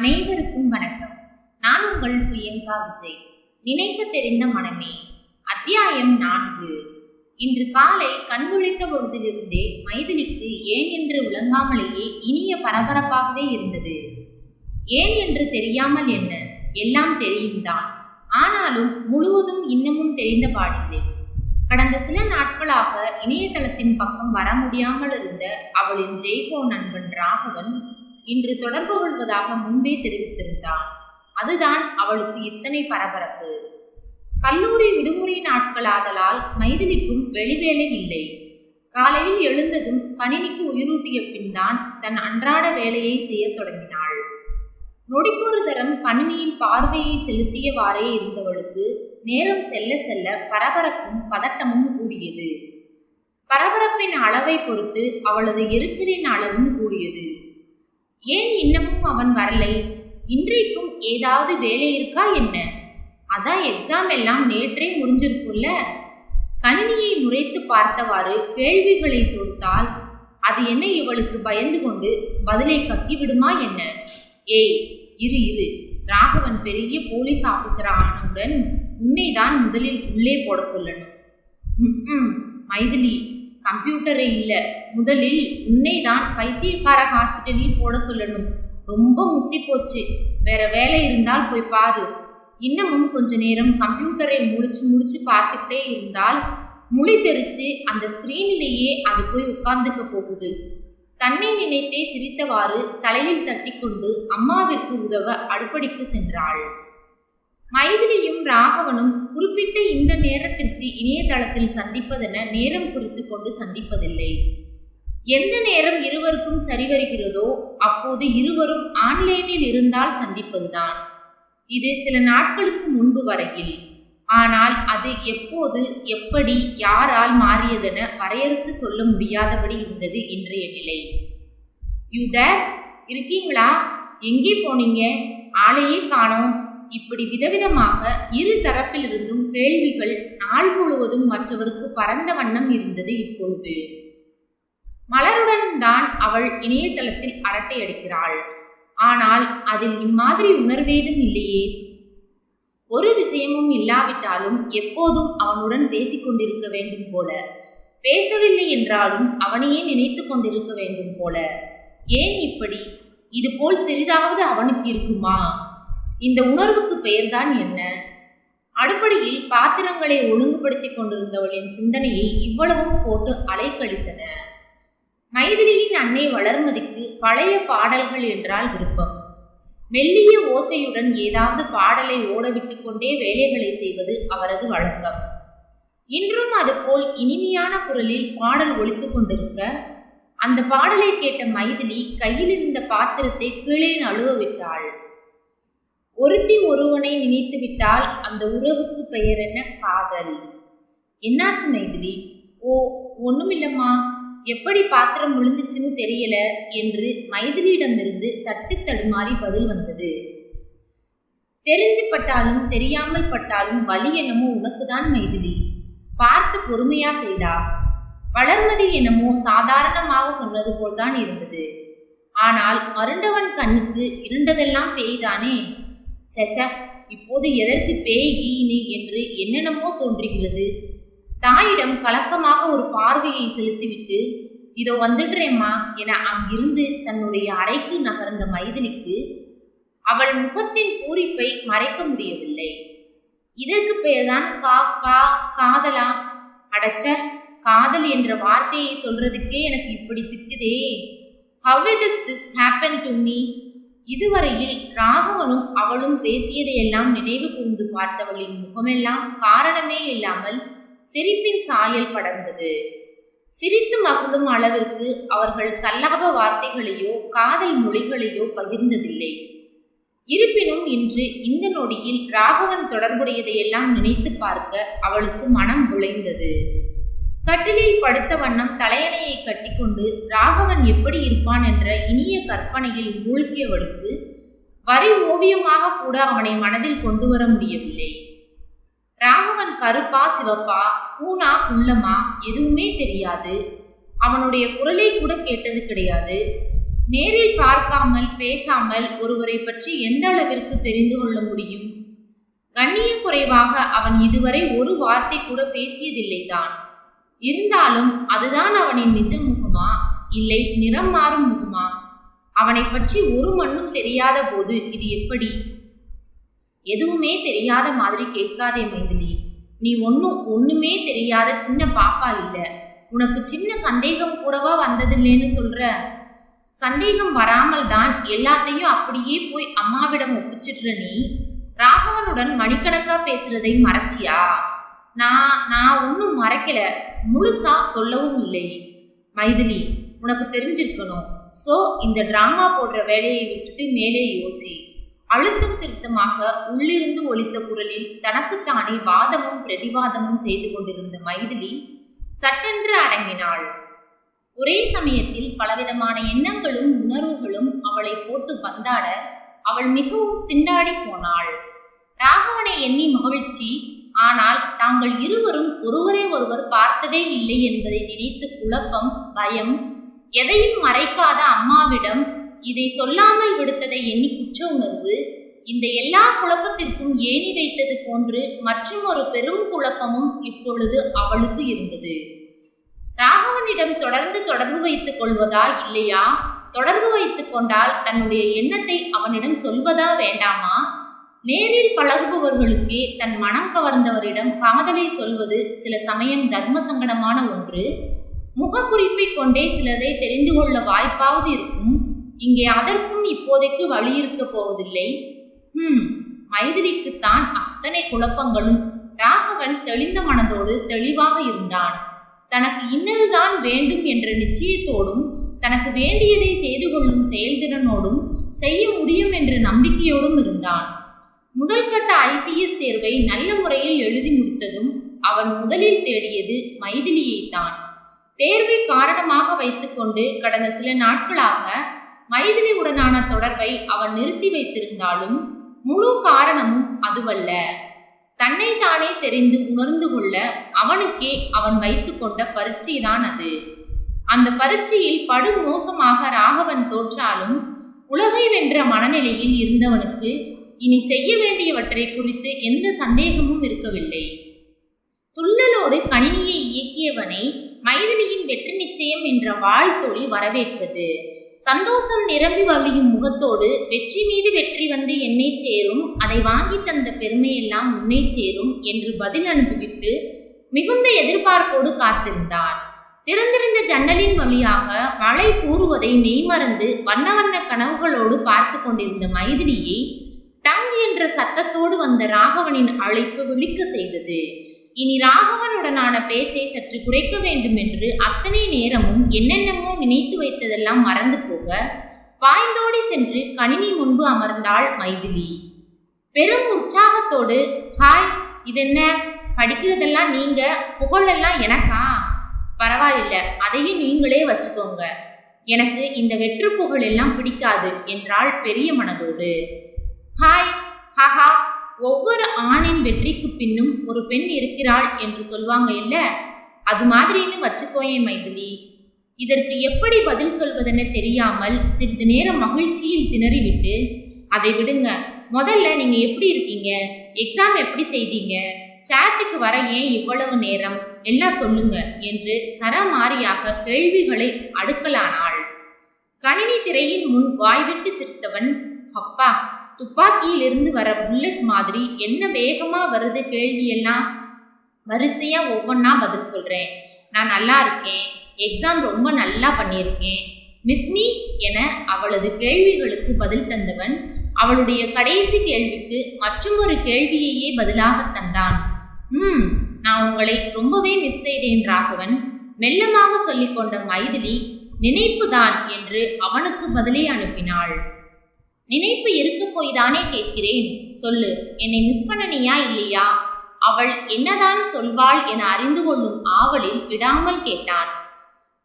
அனைவருக்கும் வணக்கம். நான் உங்கள் பிரியங்கா விஜய். நினைக்க தெரிந்த மனமே அத்தியாயம் நான்கு. இன்று காலை கண் பொழுதிலிருந்தே மைதிலிக்கு ஏன் என்று விளங்காமலேயே இனிய பரபரப்பாகவே இருந்தது. ஏன் என்று தெரியாமல் என்ன? எல்லாம் தெரியும்தான். ஆனாலும் முழுவதும் இன்னமும் தெரிந்த பாடில்லை. கடந்த சில நாட்களாக இணையதளத்தின் பக்கம் வர முடியாமல் இருந்த அவளின் ஜெய்கோ நண்பன் ராகவன் இன்று தொடர்பு கொள்வதாக முன்பே தெரிவித்திருந்தான். அதுதான் அவளுக்கு இத்தனை பரபரப்பு. கல்லூரி விடுமுறை நாட்களாதலால் மைதிலிக்கும் வெளிவேலை இல்லை. காலையில் எழுந்ததும் கணினிக்கு உயிரூட்டிய பின் தான் தன் அன்றாட வேலையை செய்யத் தொடங்கினாள். நொடிக்கொரு தரம் கணினியின் பார்வையை செலுத்தியவாறே இருந்தவளுக்கு நேரம் செல்ல செல்ல பரபரப்பும் பதட்டமும் கூடியது. பரபரப்பின் அளவை பொறுத்து அவளது எரிச்சலின் அளவும் கூடியது. ஏன் இன்னமும் அவன் வரலை? இன்றைக்கும் ஏதாவது வேலை இருக்கா என்ன? அதான் எக்ஸாம் எல்லாம் நேற்றே முடிஞ்சிருக்கும்ல? கணினியை முறைத்து பார்த்தவாறு கேள்விகளை தொடுத்தால் அது என்ன இவளுக்கு பயந்து கொண்டு பதிலை கக்கி விடுமா என்ன? ஏய் இரு இரு. ராகவன் பெரிய போலீஸ் ஆபீசர் ஆனவுடன் உன்னை தான் முதலில் உள்ளே போட சொல்லணும். ம் மைதிலி. கம்ப்யூட்டரே இல்லை. முதலில் உன்னை தான் பைத்தியக்கார ஹாஸ்பிட்டலில் போட சொல்லணும். ரொம்ப முத்தி போச்சு. வேற வேலை இருந்தால் போய் பாரு. இன்னமும் கொஞ்ச நேரம் கம்ப்யூட்டரை முடிச்சு முடிச்சு பார்த்துக்கிட்டே இருந்தால் முடி தெரிச்சு அந்த ஸ்கிரீனிலேயே அது போய் உட்கார்ந்துக்க போகுது. தன்னை நினைத்தே சிரித்தவாறு தலையில் தட்டிக்கொண்டு அம்மாவிற்கு உதவ அடுப்படிக்கு சென்றாள். மைதிலியும் ராகவனும் குறிப்பிட்ட இந்த நேரத்திற்கு இணையதளத்தில் சந்திப்பதென நேரம் குறித்து கொண்டு சந்திப்பதில்லை. எந்த நேரம் இருவருக்கும் சரிவருகிறதோ அப்போது இருவரும் ஆன்லைனில் இருந்தால் சந்திப்பதுதான். இது சில நாட்களுக்கு முன்பு வரையில். ஆனால் அது எப்போது எப்படி யாரால் மாறியதென வரையறுத்து சொல்ல முடியாதபடி இருந்தது இன்றைய நிலை. யூதர் இருக்கீங்களா? எங்கே போனீங்க? ஆளையே காணோம். இப்படி விதவிதமாக இரு தரப்பிலிருந்தும் கேள்விகள் நாள் முழுவதும் மற்றவருக்கு பரந்த வண்ணம் இருந்தது இப்பொழுது. மலருடன் தான் அவள் இணையதளத்தில் அரட்டை அடிக்கிறாள். ஆனால் அதில் இம்மாதிரி உணர்வேதும் இல்லையே. ஒரு விஷயமும் இல்லாவிட்டாலும் எப்போதும் அவனுடன் பேசிக்கொண்டிருக்க வேண்டும் போல. பேசவில்லை என்றாலும் அவனையே நினைத்து கொண்டிருக்க வேண்டும் போல. ஏன் இப்படி? இதுபோல் சிறிதாவது அவனுக்கு இருக்குமா? இந்த உணர்வுக்கு பெயர்தான் என்ன? அடுப்படியில் பாத்திரங்களை ஒழுங்குபடுத்திக் கொண்டிருந்தவளின் சிந்தனையை இவ்வளவும் போட்டு அலைக்கழித்தன. மைதிலியின் அன்னை வளர்மதிக்கு பழைய பாடல்கள் என்றால் விருப்பம். மெல்லிய ஓசையுடன் ஏதாவது பாடலை ஓடவிட்டு கொண்டே வேலைகளை செய்வது அவரது வழக்கம். இன்றும் அதுபோல் இனிமையான குரலில் பாடல் ஒழித்து கொண்டிருக்க அந்த பாடலை கேட்ட மைதிலி கையில் இருந்த பாத்திரத்தை கீழே நழுவ விட்டாள். ஒருத்தி ஒருவனை நினைத்து விட்டால் அந்த உறவுக்கு பெயர் என்ன? காதல். என்னாச்சு மைதிலி? ஓ ஒண்ணுமில்லம்மா. எப்படி பாத்திரம் விழுந்துச்சுன்னு தெரியல என்று மைதிலியிடமிருந்து தட்டு தடுமாறி பதில் வந்தது. தெரிஞ்சு பட்டாலும் தெரியாமல் பட்டாலும் வலி என்னமோ உனக்குதான் மைதிலி. பார்த்து பொறுமையா செய்டா. வளர்மதி என்னமோ சாதாரணமாக சொன்னது போல்தான் இருந்தது. ஆனால் மருண்டவன் கண்ணுக்கு இருண்டதெல்லாம் பேய்தானே? சச்ச இப்போது எதற்கு பேய் ஈனி என்று என்னென்னமோ தோன்றுகிறது? தாயிடம் கலக்கமாக ஒரு பார்வையை செலுத்திவிட்டு இதோ வந்துடுறேம்மா என அங்கிருந்து தன்னுடைய அறைக்கு நகர்ந்த மைதினிக்கு அவள் முகத்தின் பூரிப்பை மறைக்க முடியவில்லை. இதற்கு பெயர்தான் கா கா காதலா? அடச்ச காதல் என்ற வார்த்தையை சொல்றதுக்கே எனக்கு இப்படி திக்குதே how it is this happen to me இதுவரையில் ராகவனும் அவளும் பேசியதையெல்லாம் நினைவு கூர்ந்து பார்த்தவளின் முகமெல்லாம் காரணமே இல்லாமல் சிரிப்பின் சாயல் படர்ந்தது. சிரித்து மகிழும் அளவிற்கு அவர்கள் சல்லாப வார்த்தைகளையோ காதல் மொழிகளையோ பகிர்ந்ததில்லை. இருப்பினும் இன்று இந்த நொடியில் ராகவன் தொடர்புடையதையெல்லாம் நினைத்து பார்க்க அவளுக்கு மனம் உழைந்தது கட்டிலில் படுத்த வண்ணம் தலையணையை கட்டிக்கொண்டு ராகவன் எப்படி இருப்பான் என்ற இனிய கற்பனையில் மூழ்கியவளுக்கு வரி ஓவியமாக கூட அவனை மனதில் கொண்டு வர முடியவில்லை. ராகவன் கருப்பா சிவப்பா பூனா புள்ளமா எதுவுமே தெரியாது. அவனுடைய குரலை கூட கேட்டது கிடையாது. நேரில் பார்க்காமல் பேசாமல் ஒருவரை பற்றி எந்த அளவிற்கு தெரிந்து கொள்ள முடியும்? கண்ணிய குறைவாக அவன் இதுவரை ஒரு வார்த்தை கூட பேசியதில்லைதான். இருந்தாலும் அதுதான் அவனின் நிஜ முகமா? இல்லை நிறம் மாறும் முகமா? அவனை பற்றி ஒரு மண்ணும் தெரியாத போது இது எப்படி? எதுவுமே தெரியாத மாதிரி கேட்காதே மைதிலி. நீ ஒன்னும் ஒண்ணுமே தெரியாத சின்ன பாப்பா இல்ல. உனக்கு சின்ன சந்தேகம் கூடவா வந்ததில்லைன்னு சொல்ற? சந்தேகம் வராமல் தான் எல்லாத்தையும் அப்படியே போய் அம்மாவிடம் ஒப்பிச்சிடுற நீ? ராகவனுடன் மணிக்கணக்கா பேசுறதை மறைச்சியா? நான் நான் ஒன்றும் மறைக்கல. முழுசா சொல்லவும் இல்லை. மைதிலி உனக்கு தெரிஞ்சிருக்கணும். ஸோ இந்த ட்ராமா போடுற வேலையை விட்டுட்டு மேலே யோசி. அழுத்தம் திருத்தமாக உள்ளிருந்து ஒலித்த குரலில் தனக்குத்தானே வாதமும் பிரதிவாதமும் செய்து கொண்டிருந்த மைதிலி சட்டென்று அடங்கினாள். ஒரே சமயத்தில் பலவிதமான எண்ணங்களும் உணர்வுகளும் அவளை போட்டு பந்தாட அவள் மிகவும் திண்டாடி போனாள். ராகவனை எண்ணி மகிழ்ச்சி ஆனால் தாங்கள் இருவரும் ஒருவரை ஒருவர் பார்த்ததே இல்லை என்பதை நினைத்து குழப்பம் பயம். எதையும் மறைக்காத அம்மாவிடம் இதை சொல்லாமல் விடுத்ததை எண்ணி குற்ற உணர்வு. இந்த எல்லா குழப்பத்திற்கும் ஏணி வைத்தது போன்று மற்றும் ஒரு பெரும் குழப்பமும் இப்பொழுது அவளுக்கு இருந்தது. ராகவனிடம் தொடர்ந்து தொடர்பு வைத்துக் கொள்வதா இல்லையா? தொடர்பு வைத்துக் கொண்டால் தன்னுடைய எண்ணத்தை அவனிடம் சொல்வதா வேண்டாமா? நேரில் பழகுபவர்களுக்கே தன் மனம் கவர்ந்தவரிடம் காதலை சொல்வது சில சமயம் தர்ம சங்கடமான ஒன்று. முகக்குறிப்பை கொண்டே சிலதை தெரிந்து கொள்ள வாய்ப்பாவது இருக்கும். இங்கே அதற்கும் இப்போதைக்கு வழி இருக்க போவதில்லை. ஹம் மைதிலிக்குத்தான் அத்தனை குழப்பங்களும் ராகவன் தெளிந்த மனதோடு தெளிவாக இருந்தான். தனக்கு இன்னதுதான் வேண்டும் என்ற நிச்சயத்தோடும் தனக்கு வேண்டியதை செய்து கொள்ளும் செயல்திறனோடும் செய்ய முடியும் என்ற நம்பிக்கையோடும் இருந்தான். முதல் கட்ட ஐபிஎஸ் தேர்வை நல்ல முறையில் எழுதி முடித்ததும் அவன் முதலில் தேடியது மைதிலியைத்தான். தேர்வை காரணமாக வைத்துக்கொண்டு கடந்த சில நாட்களாக மைதிலியுடனான தொடர்பை அவன் நிறுத்தி வைத்திருந்தாலும் முழு காரணமும் அதுவல்ல. தன்னை தானே தெரிந்து உணர்ந்து கொள்ள அவனுக்கே அவன் வைத்துக்கொண்ட பரீட்சைதான் அது. அந்த பரீட்சையில் படு மோசமாக ராகவன் தோற்றாலும் உலகை வென்ற மனநிலையில் இருந்தவனுக்கு இனி செய்ய வேண்டியவற்றை குறித்து எந்த சந்தேகமும் இருக்கவில்லை. துள்ளலோடு கணினியை இயக்கியவனை மைதிலியின் வெற்றி நிச்சயம் என்ற வாழ்த்தொழி வரவேற்றது. சந்தோஷம் நிரம்பி வழியும் முகத்தோடு வெற்றி மீது வெற்றி வந்து என்னை சேரும் அதை வாங்கி தந்த பெருமையெல்லாம் உன்னை சேரும் என்று பதில் அனுப்பிவிட்டு மிகுந்த எதிர்பார்ப்போடு காத்திருந்தான். திறந்திருந்த ஜன்னலின் வழியாக மழை தூறுவதை மெய்மறந்து வண்ண வண்ண கனவுகளோடு பார்த்து கொண்டிருந்த மைதிலியை டங் என்ற சத்தத்தோடு வந்த ராகவனின் அழைப்பு விழிக்க செய்தது. இனி ராகவனுடனான பேச்சை சற்று குறைக்க வேண்டும் என்று அத்தனை நேரமும் என்னென்னமோ நினைத்து வைத்ததெல்லாம் மறந்து போக வாய்ந்தோடி சென்று கணினி முன்பு அமர்ந்தாள் மைதிலி. பெரும் உற்சாகத்தோடு ஹாய் இதென்ன? படிக்கிறதெல்லாம் நீங்க? புகழெல்லாம் எனக்கா? பரவாயில்ல அதையும் நீங்களே வச்சுக்கோங்க. எனக்கு இந்த வெற்று புகழ் எல்லாம் பிடிக்காது என்றாள் பெரிய மனதோடு. ஹாய் ஹஹா. ஒவ்வொரு ஆணின் வெற்றிக்கு பின்னும் ஒரு பெண் இருக்கிறாள் என்று சொல்வாங்க இல்ல? அது மாதிரின்னு வச்சுக்கோயே மைதிலி. இதற்கு எப்படி பதில் சொல்வதென தெரியாமல் சிறிது நேரம் மகிழ்ச்சியில் திணறிவிட்டு அதை விடுங்க. முதல்ல நீங்க எப்படி இருக்கீங்க? எக்ஸாம் எப்படி செய்தீங்க? சாட்டுக்கு வர ஏன் இவ்வளவு நேரம்? எல்லாம் சொல்லுங்க என்று சரமாரியாக கேள்விகளை அடுக்கலானாள். கணினி திரையின் முன் வாய்விட்டு சிரித்தவன் அப்பா துப்பாக்கியிலிருந்து வர புல்லட் மாதிரி என்ன வேகமா வருது கேள்வி எல்லாம் வரிசையா ஒவ்வொன்றா பதில் சொல்றேன். நான் நல்லா இருக்கேன். எக்ஸாம் ரொம்ப நல்லா பண்ணியிருக்கேன். மிஸ்னி என அவளது கேள்விகளுக்கு பதில் தந்தவன் அவளுடைய கடைசி கேள்விக்கு மற்றொரு கேள்வியையே பதிலாக தந்தான். ம் நான் உங்களை ரொம்பவே மிஸ் செய்தேன் ராகவன். மெல்லமாக சொல்லிக்கொண்ட மைதிலி நினைப்புதான் என்று அவனுக்கு பதிலை அனுப்பினாள். நினைப்பு இருக்க போய் தானே கேட்கிறேன். சொல்லு என்னை மிஸ் பண்ணனியா இல்லையா? அவள் என்னதான் சொல்வாள் என அறிந்து கொள்ளும் ஆவலில் விடாமல் கேட்டான்.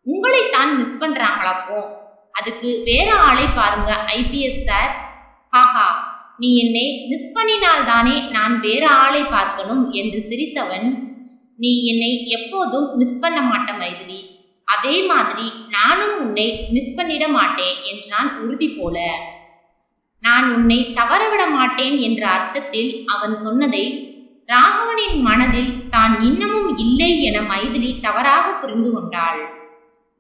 உங்களைத்தான் மிஸ் பண்றாங்களாப்போ அதுக்கு வேற ஆளை பாருங்க ஐபிஎஸ் சார் ஹாஹா நீ என்னை மிஸ் பண்ணினால் தானே நான் வேற ஆளை பார்க்கணும் என்று சிரித்தவன். நீ என்னை எப்போதும் மிஸ் பண்ண மாட்ட மைதிரி அதே மாதிரி நானும் உன்னை மிஸ் பண்ணிட மாட்டேன் என்றான் உறுதி போல. நான் உன்னை தவறவிட மாட்டேன் என்ற அர்த்தத்தில் அவன் சொன்னதை ராகவனின் மனதில் தான் இன்னமும் இல்லை என மைதிலி தவறாக புரிந்து கொண்டாள்.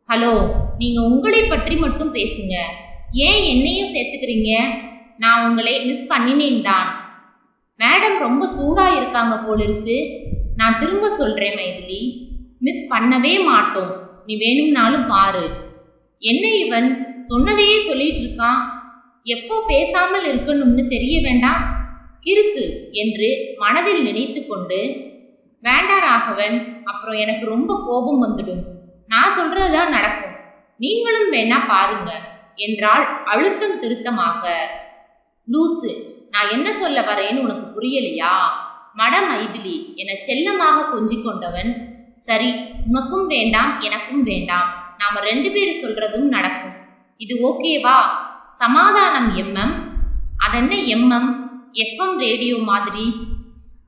ஹலோ நீங்க உங்களை பற்றி மட்டும் பேசுங்க. ஏன் என்னையும் சேர்த்துக்கிறீங்க? நான் உங்களை மிஸ் பண்ணினேன் தான். மேடம் ரொம்ப சூடா இருக்காங்க போல இருக்கு. நான் திரும்ப சொல்றேன் மைதிலி. மிஸ் பண்ணவே மாட்டோம். நீ வேணும்னாலும் பாரு. என்ன இவன்? சொன்னதையே சொல்லிட்டு இருக்கான். எப்போ பேசாமல் இருக்கணும்னு தெரிய வேண்டாம்? கிறுக்கு என்று மனதில் நினைத்து கொண்டு வேண்டா ராகவன் அப்புறம் எனக்கு ரொம்ப கோபம் வந்துடும். நான் சொல்றதுதான் நடக்கும். நீங்களும் வேணா பாருங்க என்றால் அழுத்தம் திருத்தமாக. லூசு நான் என்ன சொல்ல வரேன்னு உனக்கு புரியலையா? மட மைதிலி என செல்லமாக கொஞ்சிக் கொண்டவன் சரி உனக்கும் வேண்டாம் எனக்கும் வேண்டாம். நாம ரெண்டு பேரும் சொல்றதும் நடக்கும். இது ஓகேவா? சமாதானம் எம்எம் அதென்ன எம்எம் எஃப்எம் ரேடியோ மாதிரி?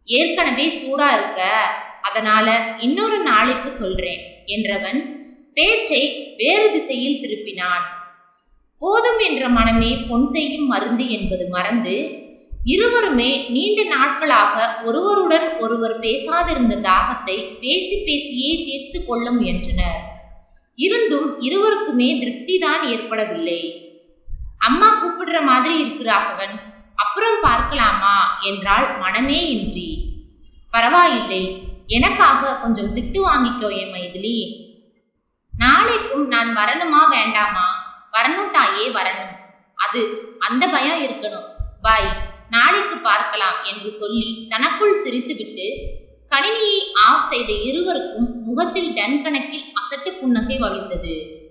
ஏற்கனவே சூடா இருக்க அதனால இன்னொரு நாளைக்கு சொல்றேன் என்றவன் பேச்சை வேறு திசையில் திருப்பினான். போதும் என்ற மனமே பொன் செய்யும் மருந்து என்பது மறந்து இருவருமே நீண்ட நாட்களாக ஒருவருடன் ஒருவர் பேசாதிருந்த தாகத்தை பேசி பேசியே தீர்த்து கொள்ள முயன்றனர் இருந்தும் இருவருக்குமே திருப்திதான் ஏற்படவில்லை. அம்மா கூப்பிடுற மாதிரி இருக்கிறாகவன் அப்புறம் பார்க்கலாமா என்றால் மனமே இன்றி. பரவாயில்லை எனக்காக கொஞ்சம் திட்டு வாங்கிக்கோ என் மைதிலி. நாளைக்கும் நான் வரணுமா வேண்டாமா? வரணும் தாயே வரணும். அது அந்த பயம் இருக்கணும். பாய் நாளைக்கு பார்க்கலாம் என்று சொல்லி தனக்குள் சிரித்துவிட்டு கணினியை ஆஃப் செய்த இருவருக்கும் முகத்தில் டன் கணக்கில் அசட்டு புன்னகை வழிந்தது.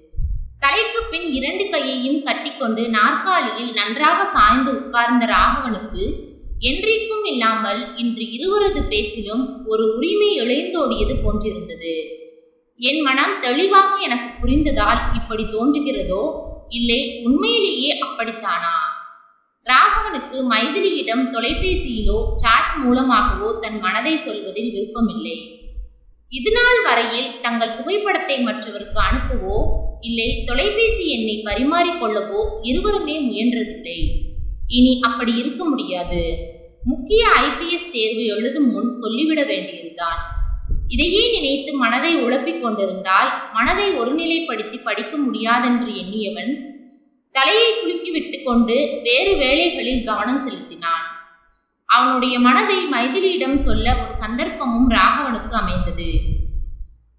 தலைக்கு பின் இரண்டு கையையும் கட்டிக்கொண்டு நாற்காலியில் நன்றாக சாய்ந்து உட்கார்ந்த ராகவனுக்கு என்றைக்கும் இல்லாமல் இன்று இருவரது பேச்சிலும் ஒரு உரிமை எழுந்தோடியது போன்றிருந்தது. என் மனம் தெளிவாக எனக்கு புரிந்ததால் இப்படி தோன்றுகிறதோ இல்லை உண்மையிலேயே அப்படித்தானா ராகவனுக்கு மைதிலியிடம் தொலைபேசியிலோ சாட் மூலமாகவோ தன் மனதை சொல்வதில் விருப்பமில்லை. இதுநாள் வரையில் தங்கள் புகைப்படத்தை மற்றவருக்கு அனுப்பவோ இல்லை தொலைபேசி எண்ணை பரிமாறிக்கொள்ளவோ இருவருமே முயன்றதில்லை. இனி அப்படி இருக்க முடியாது. முக்கிய ஐபிஎஸ் தேர்வு எழுதும் முன் சொல்லிவிட வேண்டியதுதான். இதையே நினைத்து மனதை உழப்பிக் கொண்டிருந்தால் மனதை ஒருநிலைப்படுத்தி படிக்க முடியாதென்று எண்ணியவன் தலையை குலுக்கி விட்டு கொண்டு வேறு வேலைகளில் கவனம் செலுத்தினான். அவனுடைய மனதை மைதிலியிடம் சொல்ல ஒரு சந்தர்ப்பமும் ராகவனுக்கு அமைந்தது.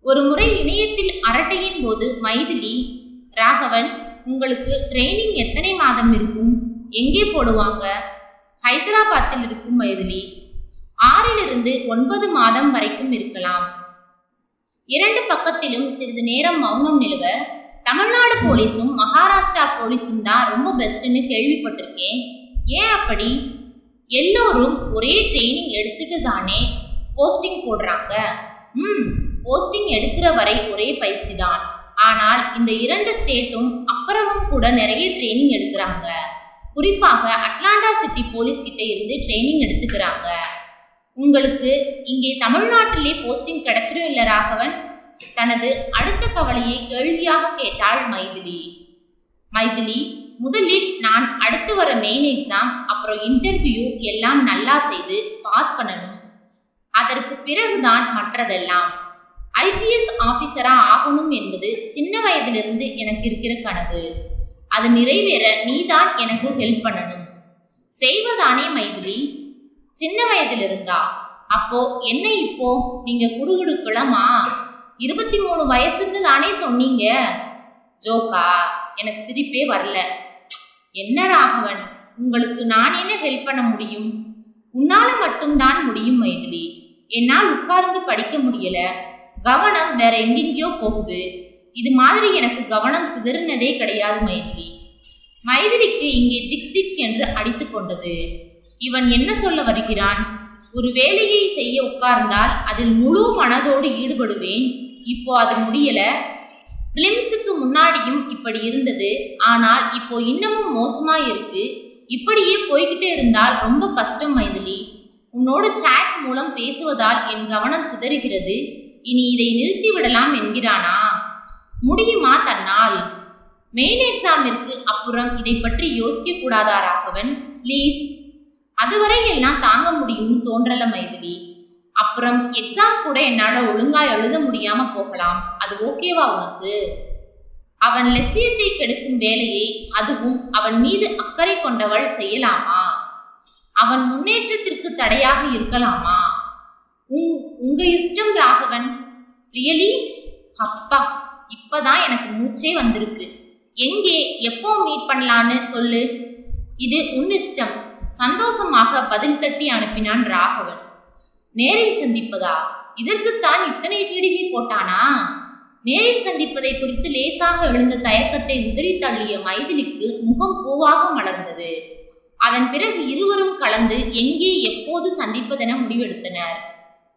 ஒரு முறை இணையத்தில் அரட்டையின் போது மைதிலி ராகவன் உங்களுக்கு ட்ரைனிங் எத்தனை மாதம் இருக்கும்? எங்கே போடுவாங்க? ஹைதராபாத்தில் இருக்கும் மைதிலி ஆறிலிருந்து ஒன்பது மாதம் வரைக்கும் இருக்கலாம். இரண்டு பக்கத்திலும் சிறிது நேரம் மௌனம் நிலவ தமிழ்நாடு போலீஸும் மகாராஷ்டிரா போலீஸும் தான் ரொம்ப பெஸ்ட்னு கேள்விப்பட்டிருக்கேன். ஏன் அப்படி? எல்லோரும் ஒரே ட்ரைனிங் எடுத்துட்டு தானே போஸ்டிங் போடுறாங்க. ம் போஸ்டிங் எடுக்கிற வரை ஒரே பயிற்சி தான். ஆனால் இந்த இரண்டு ஸ்டேட்டும் அப்புறமும் கூட நிறைய ட்ரைனிங் எடுக்கிறாங்க. குறிப்பாக அட்லாண்டா சிட்டி போலீஸ் கிட்ட இருந்து ட்ரைனிங் எடுத்துக்கிறாங்க. உங்களுக்கு இங்கே தமிழ்நாட்டிலே போஸ்டிங் கிடைச்சிடும் இல்ல ராகவன்? தனது அடுத்த கவலையை கேள்வியாக கேட்டாள் மைதிலி. மைதிலி முதலில் நான் அடுத்து வர மெயின் எக்ஸாம் அப்புறம் இன்டர்வியூ எல்லாம் நல்லா செய்து பாஸ் பண்ணணும். அதற்கு பிறகுதான் மற்றதெல்லாம். ஐபிஎஸ் ஆபீசரா ஆகணும் என்பது சின்ன வயதிலிருந்து எனக்கு இருக்கிற கனவு. அது நிறைவேற நீதான் எனக்கு ஹெல்ப் பண்ணணும். செய்வதானே மைதிலி? சின்ன வயதிலிருந்தா? அப்போ என்ன இப்போ? நீங்க குடுகுடுக்கலாமா இருபத்தி மூணு வயசுன்னு தானே சொன்னீங்க. ஜோக்கா எனக்கு சிரிப்பே வரல. என்ன ராகவன்? உங்களுக்கு நான் என்ன ஹெல்ப் பண்ண முடியும்? உன்னால மட்டும்தான் முடியும் மைதிலி. என்னால் உட்கார்ந்து படிக்க முடியல. கவனம் வேற எங்கெங்கயோ போகுது. இது மாதிரி எனக்கு கவனம் சிதறினதே கிடையாது மைதிலி. மைதிலிக்கு இங்கே திக் திக் என்று அடித்து கொண்டது. இவன் என்ன சொல்ல வருகிறான்? ஒரு வேலையை செய்ய உட்கார்ந்தால் அதில் முழு மனதோடு ஈடுபடுவேன். இப்போ அது முடியல. பிலிம்ஸுக்கு முன்னாடியும் இப்படி இருந்தது. ஆனால் இப்போ இன்னமும் மோசமா இருக்கு. இப்படியே போய்கிட்டே இருந்தால் ரொம்ப கஷ்டம் மைதிலி. உன்னோட சாட் மூலம் பேசுவதால் என் கவனம் சிதறுகிறது. இனி இதை நிறுத்தி விடலாம் என்கிறானா? முடியுமா தன்னால்? மெயின் எக்ஸாமிற்கு அப்புறம் இதை பற்றி யோசிக்க கூடாதா ராகவன்? ப்ளீஸ் அதுவரை எல்லாம் தாங்க முடியும்னு தோன்றல மைதிலி. அப்புறம் எக்ஸாம் கூட என்னால ஒழுங்கா எழுத முடியாம போகலாம். அது ஓகேவா உனக்கு? அவன் லட்சியத்தை கெடுக்கும் வேலையை அதுவும் அவன் மீது அக்கறை கொண்டவள் செய்யலாமா? அவன் முன்னேற்றத்திற்கு தடையாக இருக்கலாமா? உங் உங்க இஷ்டம் ராகவன். ரியலி அப்பா இப்பதான் எனக்கு மூச்சே வந்திருக்கு. எங்கே எப்போ மீட் பண்ணலான்னு சொல்லு. இது உன் இஷ்டம். சந்தோஷமாக பதில் தட்டி அனுப்பினான் ராகவன். நேரில் சந்திப்பதா? இதற்குத்தான் இத்தனை பீடிகை போட்டானா? நேரில் சந்திப்பதை குறித்து லேசாக எழுந்த தயக்கத்தை உதறி தள்ளிய மைதிலிக்கு முகம் பூவாக மலர்ந்தது. அதன் பிறகு இருவரும் கலந்து எங்கே எப்போது சந்திப்பதென முடிவெடுத்தனர்.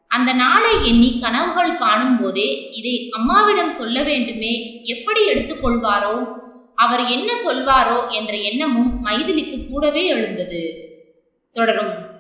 அந்த நாளை எண்ணி கனவுகள் காணும் போதே இதை அம்மாவிடம் சொல்ல வேண்டுமே எப்படி எடுத்துக்கொள்வாரோ அவர் என்ன சொல்வாரோ? என்ற எண்ணமும் மைதிலிக்கு கூடவே எழுந்தது. தொடரும்.